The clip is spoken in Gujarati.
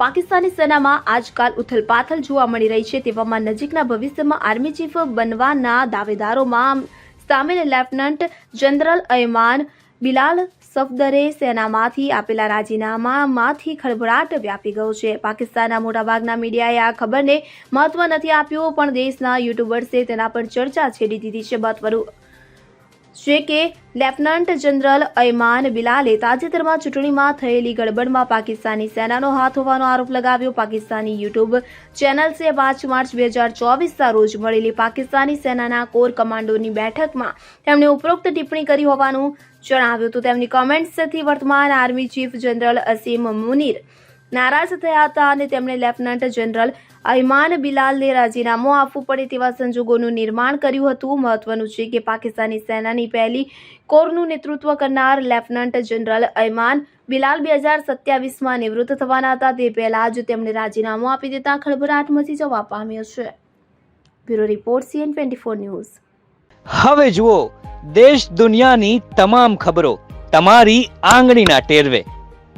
પાકિસ્તાની સેનામાં આજકાલ ઉથલપાથલ જોવા મળી રહી છે તેવામાં નજીકના ભવિષ્યમાં આર્મી ચીફ બનવાના દાવેદારોમાં સામેલ લેફ્ટનન્ટ જનરલ અયમાન બિલાલ સફદરે સેનામાંથી આપેલા રાજીનામામાંથી ખળભળાટ વ્યાપી ગયો છે. પાકિસ્તાનના મોટાભાગના મીડિયાએ આ ખબરને મહત્વ નથી આપ્યું, પણ દેશના યુટ્યુબર્સે તેના પર ચર્ચા છેડી દીધી છે. મહત્વનું છે કે લેફ્ટનન્ટ જનરલ અયમાન બિલાલે તાજેતરમાં ચૂંટણીમાં થયેલી ગડબડમાં પાકિસ્તાની સેનાનો હાથ હોવાનો આરોપ લગાવ્યો. પાકિસ્તાની યુટ્યુબ ચેનલ્સે પાંચ માર્ચ બે હજાર ચોવીસના રોજ મળેલી પાકિસ્તાની સેનાના કોર કમાન્ડોની બેઠકમાં તેમણે ઉપરોક્ત ટિપ્પણી કરી હોવાનું જણાવ્યું હતું. તેમની કોમેન્ટ્સથી વર્તમાન આર્મી ચીફ જનરલ અસીમ મુનીર નારાજ થયા હતા અને તેમણે લેફ્ટનન્ટ જનરલ અયમાન બિલાલને રાજીનામું આપવું પડે તેવા સંજોગોનું નિર્માણ કર્યું હતું. મહત્વનું છે કે પાકિસ્તાની સેનાની પહેલી કોરનું નેતૃત્વ કરનાર લેફ્ટનન્ટ જનરલ અયમાન બિલાલ બે હજાર સત્યાવીસમાં નિવૃત્ત થવાના હતા. તે પહેલાં જ તેમણે રાજીનામું આપી દેતા ખળભળાટ મચી જવા પામ્યો છે. Bureau report CN twenty four news. હવે જુઓ, દેશ દુનિયાની તમામ ખબરો તમારી આંગળીના ટેરવે.